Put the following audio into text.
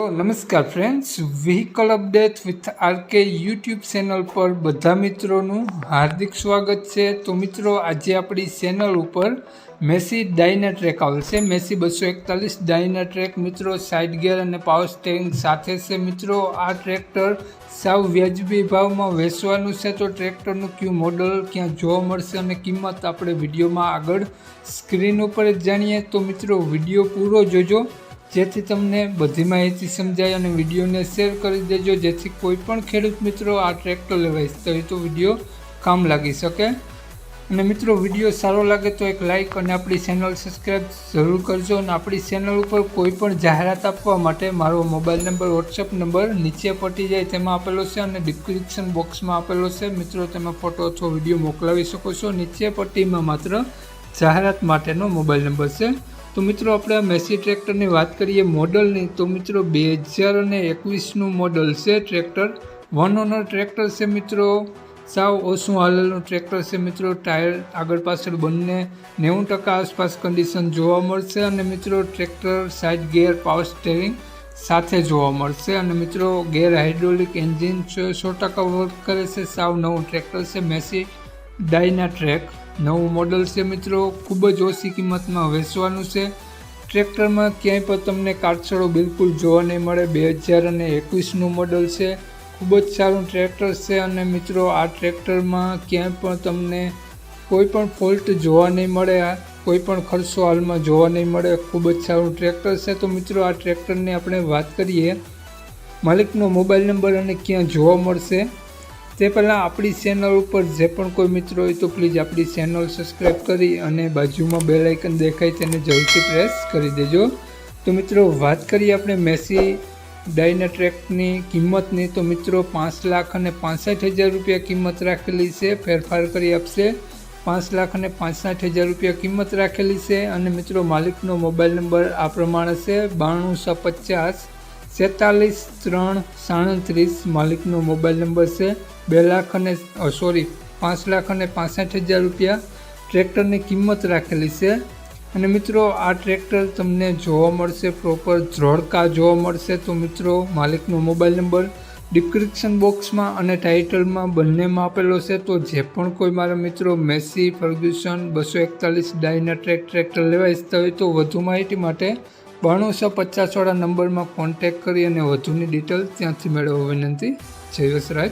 નમસ્કાર friends vehicle update with RK YouTube channel પર બધા મિત્રોનું હાર્દિક સ્વાગત છે. તો મિત્રો, આજે આપણી ચેનલ ઉપર મેસી ડાયના ટ્રેક આવશે. મેસી બસો એકતાલીસ ડાયના ટ્રેક મિત્રો સાઇડ ગેર અને પાવર સ્ટેરિંગ સાથે છે. મિત્રો, આ ટ્રેક્ટર સાવ વ્યાજબી ભાવમાં વેચવાનું છે. તો ટ્રેક્ટરનું કયું મોડલ ક્યાં જોવા મળશે અને કિંમત આપણે વિડીયોમાં આગળ સ્ક્રીન ઉપર જ જાણીએ. તો મિત્રો, વીડિયો પૂરો જોજો. જેથી તમને બધી માહિતી સમજાય અને વિડીયોને શેર કરી દેજો. જેથી કોઈ પણ ખેડૂત મિત્રો આ ટ્રેક્ટર લેવા ઈચ્છતા હોય તો વીડિયો કામ લાગી શકે. અને મિત્રો, વીડિયો સારો લાગે તો એક લાઇક અને આપણી ચેનલ સબસ્ક્રાઈબ જરૂર કરજો. અને આપણી ચેનલ ઉપર કોઈ પણ જાહેરાત આપવા માટે મારો મોબાઈલ નંબર વોટ્સઅપ નંબર નીચે પટી જાય તેમાં આપેલો છે અને ડિસ્ક્રિપ્શન બોક્સમાં આપેલો છે. મિત્રો, તેમાં ફોટો અથવા વીડિયો મોકલાવી શકો છો. નીચે પટ્ટીમાં માત્ર જાહેરાત માટેનો મોબાઈલ નંબર છે. તો મિત્રો આપણે આ મેસી ટ્રેક્ટરની વાત કરીએ મોડલની, તો મિત્રો બે હજાર અને એકવીસનું મોડલ છે ટ્રેક્ટર. વન ઓનર ટ્રેક્ટર છે મિત્રો. સાવ ઓછું હાલેલું ટ્રેક્ટર છે મિત્રો. ટાયર આગળ પાછળ બંને નેવું ટકા આસપાસ કન્ડિશન જોવા મળશે અને મિત્રો tractor side gear power steering સાથે જોવા મળશે. અને મિત્રો ગેર હાઇડ્રોલિક એન્જિન સો ટકા વર્ક કરે છે. સાવ નવું ટ્રેક્ટર છે મેસી ડાયના ટ્રેક. નવું મોડલ છે મિત્રો, ખૂબ જ ઓછી કિંમતમાં વેચવાનું છે. ટ્રેક્ટરમાં ક્યાંય પણ તમને કાટછડો બિલકુલ જોવા નહીં મળે. બે હજાર અને એકવીસનું મોડલ છે. ખૂબ જ સારું ટ્રેક્ટર છે અને મિત્રો, આ ટ્રેક્ટરમાં ક્યાંય પણ તમને કોઈ પણ ફોલ્ટ જોવા નહીં મળે કોઈ પણ ખર્ચો હાલમાં જોવા નહીં મળે. ખૂબ જ સારું ટ્રેક્ટર છે. તો મિત્રો, આ ટ્રેક્ટરની આપણે વાત કરીએ. માલિકનો મોબાઈલ નંબર અને ક્યાં જોવા મળશે? તે પહેલાં આપણી ચેનલ ઉપર જે પણ કોઈ મિત્રો હોય તો પ્લીઝ આપણી ચેનલ સબસ્ક્રાઈબ કરી અને બાજુમાં બે લાઇકન દેખાય તેને જરૂરથી પ્રેસ કરી દેજો. તો મિત્રો, વાત કરીએ આપણે મેસી ડાયના ટ્રેકની કિંમતની. તો મિત્રો, પાંચ લાખ અને પાંસઠ હજાર રૂપિયા કિંમત રાખેલી છે. ફેરફાર કરી આપશે. પાંચ લાખ અને પાંસઠ હજાર રૂપિયા કિંમત રાખેલી છે. અને મિત્રો, માલિકનો મોબાઈલ નંબર આ પ્રમાણે છે, બાણું પચાસ સેતાલીસ ત્રણ સાડત્રીસ માલિકનો મોબાઈલ નંબર છે. બે લાખ અને સોરી, પાંચ લાખ અને પાસઠ હજાર રૂપિયા ટ્રેક્ટરની કિંમત રાખેલી છે. અને મિત્રો, આ ટ્રેક્ટર તમને જોવા મળશે, પ્રોપર ધ્રોડકા જોવા મળશે. તો મિત્રો, માલિકનો મોબાઈલ નંબર ડિસ્ક્રિપ્શન બોક્સમાં અને ટાઇટલમાં બંનેમાં આપેલો છે. તો જે પણ કોઈ મારા મિત્રો મેસી, ફર્ગ્યુસન, બસો એકતાલીસ ડાયના ટ્રેક ટ્રેક્ટર લેવા ઈચ્છતા હોય તો વધુ માહિતી માટે બાણુંસો પચાસવાળા નંબરમાં કોન્ટેક કરી અને વધુની ડિટેલ ત્યાંથી મેળવવા વિનંતી. જય વસરાજ.